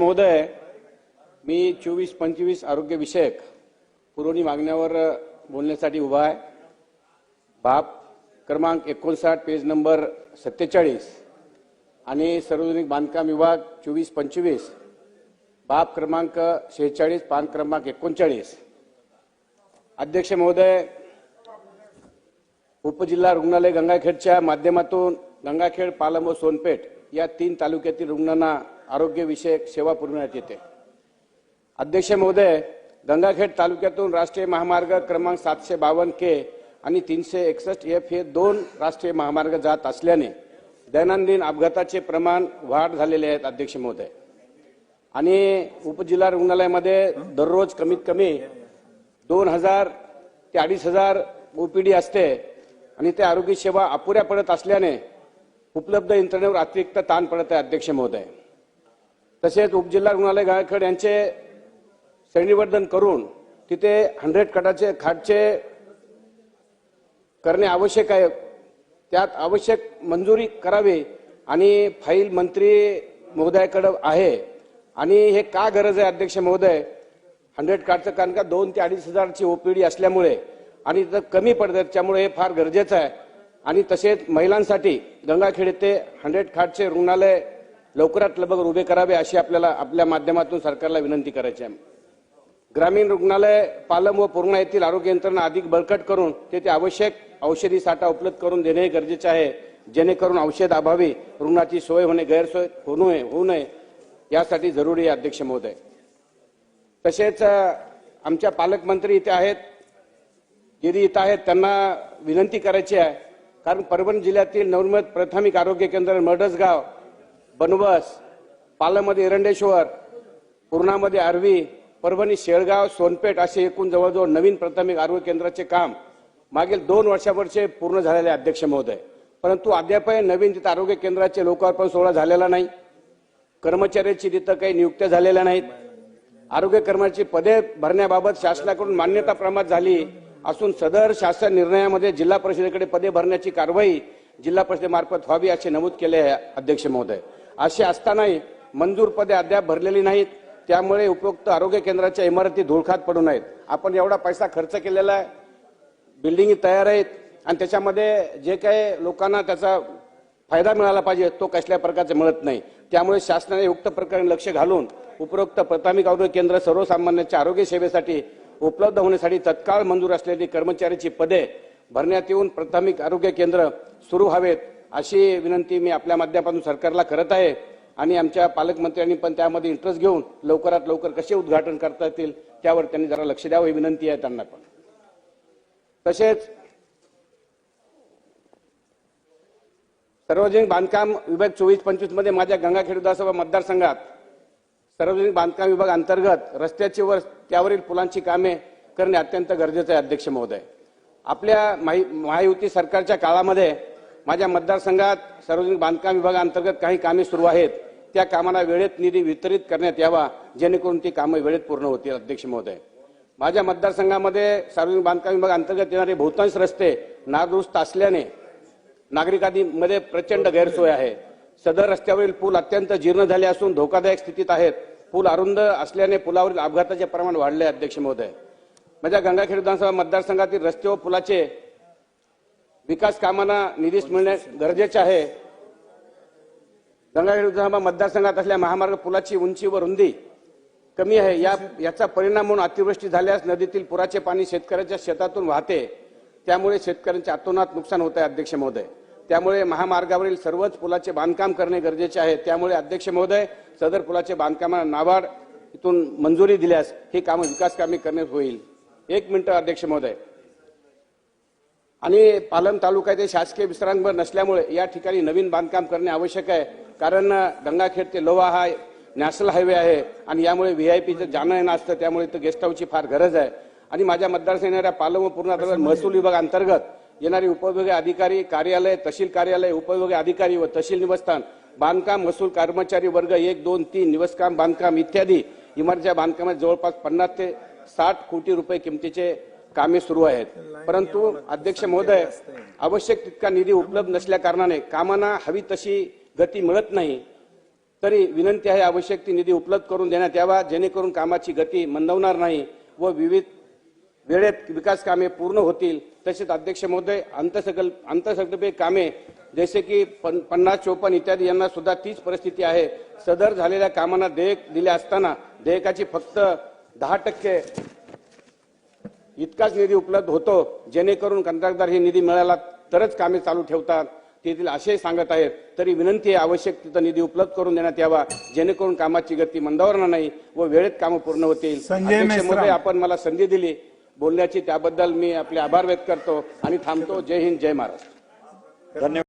महोदय मी चोवीस पंचवीस आरोग्यविषयक पुरवणी मागण्यावर बोलण्यासाठी उभा आहे. बाब क्रमांक एकोणसाठ पेज नंबर सत्तेचाळीस आणि सार्वजनिक बांधकाम विभाग चोवीस पंचवीस. बाब क्रमांक शेहेचाळीस पान क्रमांक एकोणचाळीस. अध्यक्ष महोदय उपजिल्हा रुग्णालय गंगाखेडच्या माध्यमातून गंगाखेड पालम व सोनपेठ या तीन तालुक्यातील रुग्णांना आरोग्यविषयक सेवा पुरवण्यात येते. अध्यक्ष महोदय गंगाखेड तालुक्यातून राष्ट्रीय महामार्ग क्रमांक सातशे बावन्न के आणि तीनशे एकसष्ट एफ हे दोन राष्ट्रीय महामार्ग जात असल्याने दैनंदिन अपघाताचे प्रमाण वाढ झालेले आहेत अध्यक्ष महोदय. आणि उपजिल्हा रुग्णालयामध्ये दररोज कमीत कमी दोन हजार ते अडीच हजार ओपीडी असते आणि ते आरोग्य सेवा अपुऱ्या पडत असल्याने उपलब्ध यंत्रणेवर अतिरिक्त ताण पडत आहे अध्यक्ष महोदय. तसेच उपजिल्हा रुग्णालय गायखेड यांचे श्रेणीवर्धन करून तिथे हंड्रेड कटाचे खाटचे करणे आवश्यक आहे. त्यात आवश्यक मंजुरी करावी आणि फाईल मंत्री महोदयाकडं आहे. आणि हे का गरज आहे अध्यक्ष महोदय? हंड्रेड कार्डचं कारण का दोन ते अडीच हजारची ओपीडी असल्यामुळे आणि तर कमी पडतात त्यामुळे हे फार गरजेचं आहे. आणि तसेच महिलांसाठी गंगाखेड येथे हंड्रेड कार्डचे रुग्णालय लवकरात लवकर उभे करावे अशी आपल्याला आपल्या माध्यमातून सरकारला विनंती करायची आहे. ग्रामीण रुग्णालय पालम व पूर्णा येथील आरोग्य यंत्रणा अधिक बळकट करून तेथे आवश्यक औषधी साठा उपलब्ध करून देणे गरजेचे आहे. जेणेकरून औषध अभावी रुग्णाची सोय होणे गैरसोय होऊ नये होऊ नये यासाठी जरुरी आहे अध्यक्ष महोदय. तसेच आमच्या पालकमंत्री इथे आहेत. गिरी इथं आहेत त्यांना विनंती करायची आहे. कारण परभणी जिल्ह्यातील नवनिर्मित प्राथमिक आरोग्य केंद्र मडसगाव बनवस पालमध्ये एरंडेश्वर पूर्णामध्ये आर्वी परभणी शेळगाव सोनपेठ असे एकूण जवळजवळ नवीन प्राथमिक आरोग्य केंद्राचे काम मागील दोन वर्षावरचे पूर्ण झालेले अध्यक्ष महोदय. परंतु अद्यापही नवीन तिथं आरोग्य केंद्राचे लोकार्पण सोहळा झालेला नाही. कर्मचाऱ्याची तिथं काही नियुक्त्या झालेल्या नाहीत. आरोग्य कर्मचारी पदे भरण्याबाबत शासनाकडून मान्यता प्रमाण झाली असून सदर शासन निर्णयामध्ये जिल्हा परिषदेकडे पदे भरण्याची कारवाई जिल्हा परिषदेमार्फत व्हावी असे नमूद केले आहे अध्यक्ष महोदय. अशी असतानाही मंजूर पदे अद्याप भरलेली नाहीत. त्यामुळे उपयुक्त आरोग्य केंद्राच्या इमारती धुळखात पडू नयेत. आपण एवढा पैसा खर्च केलेला आहे. बिल्डिंगी तयार आहेत. आणि त्याच्यामध्ये जे काही लोकांना त्याचा फायदा मिळाला पाहिजे तो कसल्या प्रकारचा मिळत नाही. त्यामुळे शासनाने युक्त प्रकारे लक्ष घालून उपरोक्त प्राथमिक आरोग्य केंद्र सर्वसामान्यांच्या आरोग्य सेवेसाठी उपलब्ध होण्यासाठी तत्काळ मंजूर असलेली कर्मचाऱ्याची पदे भरण्यात येऊन प्राथमिक आरोग्य केंद्र सुरू व्हावेत अशी विनंती मी आपल्या माध्यमातून सरकारला करत आहे आणि आमच्या पालकमंत्र्यांनी पण त्यामध्ये इंटरेस्ट घेऊन लवकरात लवकर कसे उद्घाटन करता येतील त्यावर त्यांनी जरा लक्ष द्यावं ही विनंती आहे त्यांना पण. तसेच सार्वजनिक बांधकाम विभाग चोवीस पंचवीसमध्ये माझ्या गंगाखेड विधानसभा मतदारसंघात सार्वजनिक बांधकाम विभाग अंतर्गत रस्त्याची वर त्यावरील पुलांची कामे करणे अत्यंत गरजेचं आहे अध्यक्ष महोदय. आपल्या माहि- महायुती सरकारच्या काळामध्ये माझ्या मतदारसंघात सार्वजनिक बांधकाम विभागाअंतर्गत काही कामे सुरू आहेत. त्या कामाला वेळेत निधी वितरित करण्यात यावा जेणेकरून ती कामं वेळेत पूर्ण होतील अध्यक्ष महोदय. माझ्या मतदारसंघामध्ये सार्वजनिक बांधकाम विभाग अंतर्गत येणारे बहुतांश रस्ते नादुरुस्त असल्याने नागरिकांमध्ये प्रचंड गैरसोय आहे. सदर रस्त्यावरील पूल अत्यंत जीर्ण झाले असून धोकादायक स्थितीत आहेत. पूल अरुंद असल्याने पुलावरील अपघाताचे प्रमाण वाढले आहे, अध्यक्ष महोदय. माझ्या गंगाखेड विधानसभा मतदारसंघातील रस्ते व पुलाचे विकास कामांना निधी मिळणे गरजेचे आहे. गंगाखेड विधानसभा मतदारसंघात असल्या महामार्ग पुलाची उंची व रुंदी कमी आहे. या याचा परिणाम म्हणून अतिवृष्टी झाल्यास नदीतील पुराचे पाणी शेतकऱ्याच्या शेतातून वाहते. त्यामुळे शेतकऱ्यांचे अतोनात नुकसान होत आहे अध्यक्ष महोदय. त्यामुळे महामार्गावरील सर्वच पुलाचे बांधकाम करणे गरजेचे आहे. त्यामुळे अध्यक्ष महोदय सदर पुलाचे बांधकामाला नाबार्ड इथून मंजुरी दिल्यास ही कामं विकास कामे करण्यात होईल. एक मिनिट अध्यक्ष महोदय. आणि पालम तालुक्यात शासकीय विश्रामगृह नसल्यामुळे या ठिकाणी नवीन बांधकाम करणे आवश्यक आहे. कारण गंगाखेड ते लोहा हा नॅशनल हायवे आहे आणि यामुळे व्ही आय पीचं जाणं येणं असतं त्यामुळे इथं गेस्ट हाऊसची फार गरज आहे. आणि माझ्या मतदारसंघ येणाऱ्या पालम व पूर्ण महसूल विभाग अंतर्गत येणारे उपविभागीय अधिकारी कार्यालय तहसील कार्यालय उपविभागीय अधिकारी व तहसील निवासस्थान बांधकाम महसूल कर्मचारी वर्ग एक दोन तीन निवासकाम बांधकाम इत्यादी इमारतीच्या बांधकामात जवळपास पन्नास ते साठ कोटी रुपये किमतीचे कामे सुरू आहेत. परंतु अध्यक्ष महोदय आवश्यक तितका निधी उपलब्ध नसल्या कारणाने कामांना हवी तशी गती मिळत नाही तरी विनंती आहे आवश्यक ती निधी उपलब्ध करून देण्यात यावा जेणेकरून कामाची गती मंदवणार नाही व विविध वेळेत विकास कामे पूर्ण होतील. तसेच अध्यक्ष महोदय अंतसकल अंतसंकल्पीय कामे जसे की पन- पन्नास चोपन्न इत्यादी यांना सुद्धा तीच परिस्थिती आहे. सदर झालेल्या कामांना देयक दिले असताना देयकाची फक्त दहा टक्के इतकाच निधी उपलब्ध होतो जेणेकरून कंत्राटदार हे निधी मिळाला तरच कामे चालू ठेवतात. तेथील असे सांगत आहेत. तरी विनंती आहे आवश्यक तिथं निधी उपलब्ध करून देण्यात यावा जेणेकरून कामाची गती मंदावणार नाही व वेळेत कामं पूर्ण होतील. आपण मला संधी दिली. बोलण्याची त्याबद्दल मी आपले आभार व्यक्त करतो आणि थांबतो. जय हिंद जय महाराष्ट्र. धन्यवाद.